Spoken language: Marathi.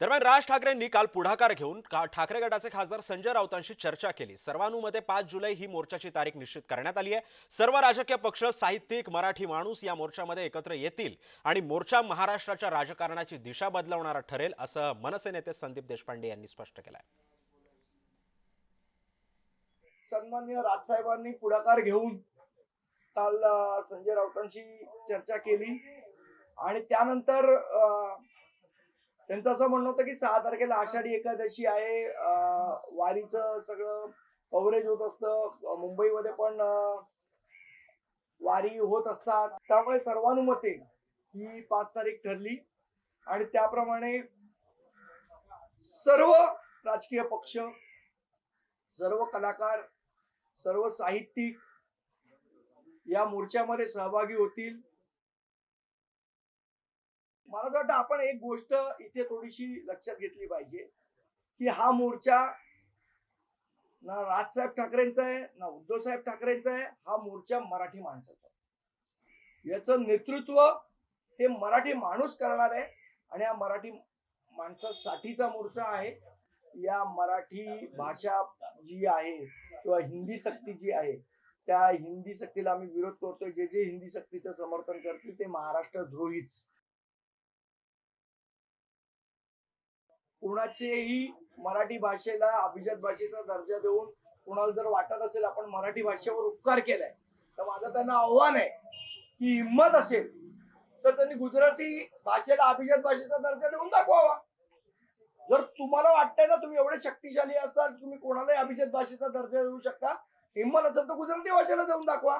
दरम्यान राज ठाकरेंनी काल पुढाकार घेऊन ठाकरे गटाचे खासदार संजय राऊतांशी चर्चा केली. सर्वानुमते पाच जुलै ही मोर्चाची तारीख निश्चित करण्यात आली आहे. सर्व राजकीय पक्ष साहित्यिक मराठी माणूस या मोर्चामध्ये एकत्र येतील आणि मोर्चा महाराष्ट्राच्या राजकारणाची दिशा बदलवणारा ठरेल असं मनसे नेते संदीप देशपांडे यांनी स्पष्ट केलं आहे सन्मान्य राजसाहेबांनी पुढाकार घेऊन काल संजय राऊतांशी चर्चा केली. आणि त्यानंतर त्यांचं असं म्हणणं होतं की सहा तारखेला आषाढी एकादशी आहे. वारीचं सगळं कव्हरेज होत असतं. मुंबईमध्ये पण वारी होत असतात. त्यामुळे सर्वानुमते ही पाच तारीख ठरली. आणि त्याप्रमाणे सर्व राजकीय पक्ष सर्व कलाकार सर्व साहित्यिक या मोर्चामध्ये सहभागी होतील. मला असं वाटतं आपण एक गोष्ट इथे थोडीशी लक्षात घेतली पाहिजे की हा मोर्चा ना राजसाहेब ठाकरेंचा आहे ना उद्धव साहेब ठाकरेंचा आहे हा मोर्चा मराठी माणसाचा आहे. याचं नेतृत्व हे मराठी माणूस करणार आहे आणि हा मराठी माणसासाठीचा मोर्चा आहे. या मराठी भाषा जी आहे किंवा हिंदी सक्ती जी आहे त्या हिंदी सक्तीला आम्ही विरोध करतोय. जे जे हिंदी सक्तीचं समर्थन करतील ते महाराष्ट्र द्रोहीच. कोणाचेही मराठी भाषेला अभिजात भाषेचा दर्जा देऊन कोणाला जर वाटत असेल आपण मराठी भाषेवर उपकार केलाय तर माझं त्यांना आव्हान आहे की हिंमत असेल तर त्यांनी गुजराती भाषेला अभिजात भाषेचा दर्जा देऊन दाखवावा. जर तुम्हाला वाटतंय ना तुम्ही एवढे शक्तिशाली असाल तुम्ही कोणालाही अभिजात भाषेचा दर्जा देऊ शकता हिंमत असेल तर गुजराती भाषेला देऊन दाखवा.